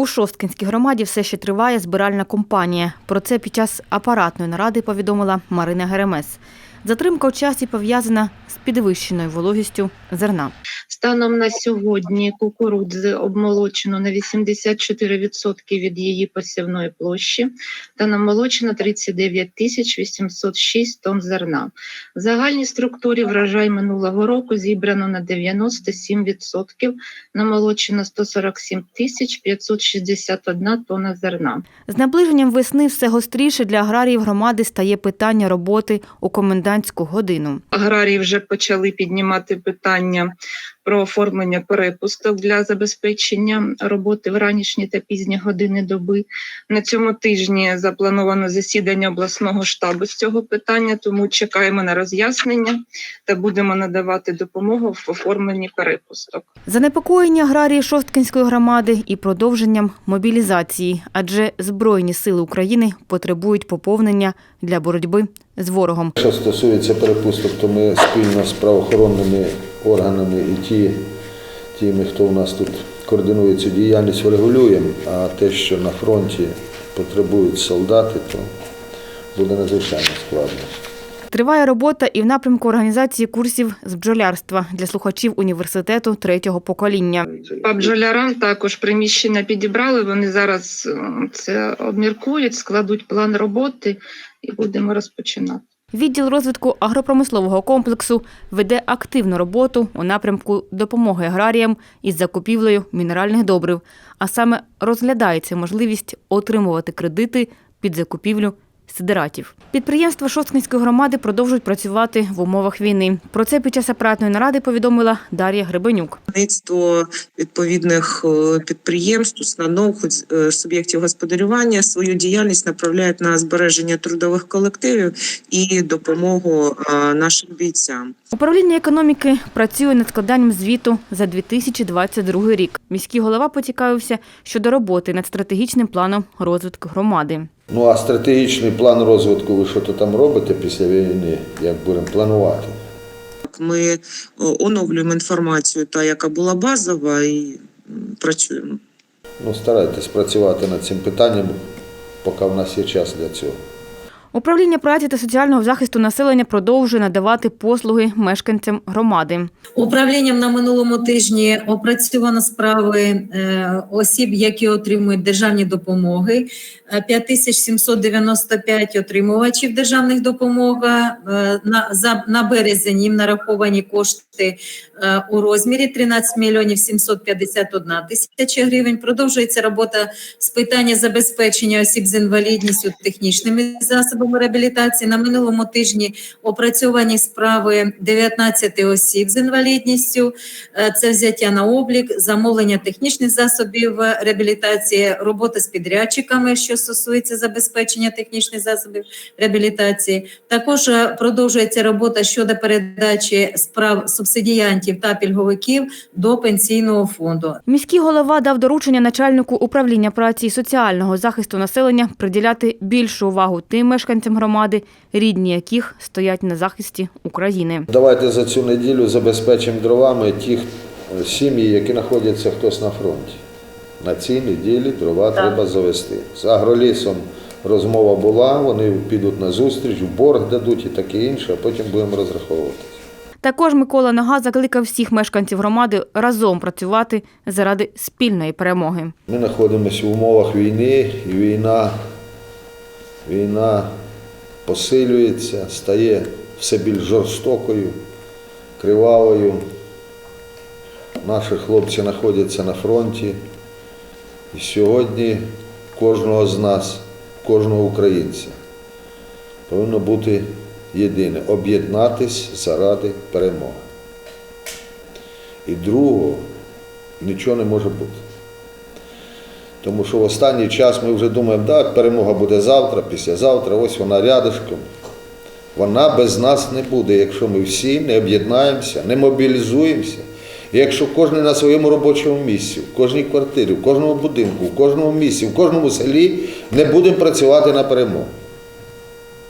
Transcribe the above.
У Шосткинській громаді все ще триває збиральна кампанія. Про це під час апаратної наради повідомила Марина Геремес. Затримка у часі пов'язана з підвищеною вологістю зерна. Станом на сьогодні кукурудзи обмолочено на 84% від її посівної площі та намолочено 39 тисяч 806 тонн зерна. В загальній структурі врожай минулого року зібрано на 97%, намолочено 147 тисяч 561 тонна зерна. З наближенням весни все гостріше для аграріїв громади стає питання роботи у комендантську годину. Аграрії вже почали піднімати питання про оформлення перепусток для забезпечення роботи в ранішні та пізні години доби. На цьому тижні заплановано засідання обласного штабу з цього питання, тому чекаємо на роз'яснення та будемо надавати допомогу в оформленні перепусток. Занепокоєння аграрії Шосткинської громади і продовженням мобілізації, адже Збройні сили України потребують поповнення для боротьби з ворогом. Що стосується перепусток, то ми спільно з правоохоронними органами і ті, тими, хто у нас тут координує цю діяльність, врегулюємо. А те, що на фронті потребують солдати, то буде надзвичайно складно. Триває робота і в напрямку організації курсів з бджолярства для слухачів університету третього покоління. По бджолярам також приміщення підібрали. Вони зараз е, це обміркують, складуть план роботи і будемо розпочинати. Відділ розвитку агропромислового комплексу веде активну роботу у напрямку допомоги аграріям із закупівлею мінеральних добрив, а саме розглядається можливість отримувати кредити під закупівлю сидератів. Підприємства Шосткинської громади продовжують працювати в умовах війни. Про це під час апаратної наради повідомила Дар'я Гребенюк. Керівництво відповідних е, підприємств, установ, е, суб'єктів господарювання свою діяльність направляють на збереження трудових колективів і допомогу е, нашим бійцям. Управління економіки працює над складанням звіту за 2022 рік. Міський голова поцікавився щодо роботи над стратегічним планом розвитку громади. Ну а стратегічний план розвитку, ви що то там робите після війни, як будемо планувати? Ми е, оновлюємо інформацію, та яка була базова, і працюємо. Ну, старайтесь працювати над цим питанням, поки в нас є час для цього. Управління праці та соціального захисту населення продовжує надавати послуги мешканцям громади. Управлінням на минулому тижні опрацьовано справи е, осіб, які отримують державні допомоги. Е, 5795 отримувачів державних допомог. Е, На, за, на березень їм нараховані кошти е, у розмірі 13 мільйонів 751 тисяча гривень. Продовжується робота з питання забезпечення осіб з інвалідністю технічними засобами реабілітації. На минулому тижні опрацьовані справи 19 осіб з інвалідністю. Е, Це взяття на облік, замовлення технічних засобів е, реабілітації, робота з підрядчиками, що стосується забезпечення технічних засобів реабілітації. Також е, продовжується робота щодо передачі справ субсидіянтів та пільговиків до пенсійного фонду. Міський голова дав доручення начальнику управління праці і соціального захисту населення приділяти більшу увагу тим мешканцям громади, рідні яких стоять на захисті України. Давайте за цю неділю забезпечимо дровами ті е, сім'ї, які знаходяться хтось на фронті. На цій неділі дрова треба завести. З агролісом розмова була, вони підуть на зустріч, в борг дадуть і таке інше, а потім будемо розраховуватися. Також Микола Нога закликав всіх мешканців громади разом працювати заради спільної перемоги. Ми знаходимося в умовах війни, і війна, війна посилюється, стає все більш жорстокою, кривавою. Наші хлопці знаходяться на фронті. І сьогодні кожного з нас, кожного українця повинно бути єдине об'єднатись заради перемоги. І другого нічого не може бути. Тому що в останній час ми вже думаємо, так, перемога буде завтра, післязавтра, ось вона рядышком. Вона без нас не буде, якщо ми всі не об'єднаємося, не мобілізуємося. І якщо кожен на своєму робочому місці, в кожній квартирі, в кожному будинку, в кожному місці, в кожному селі не будемо працювати на перемогу.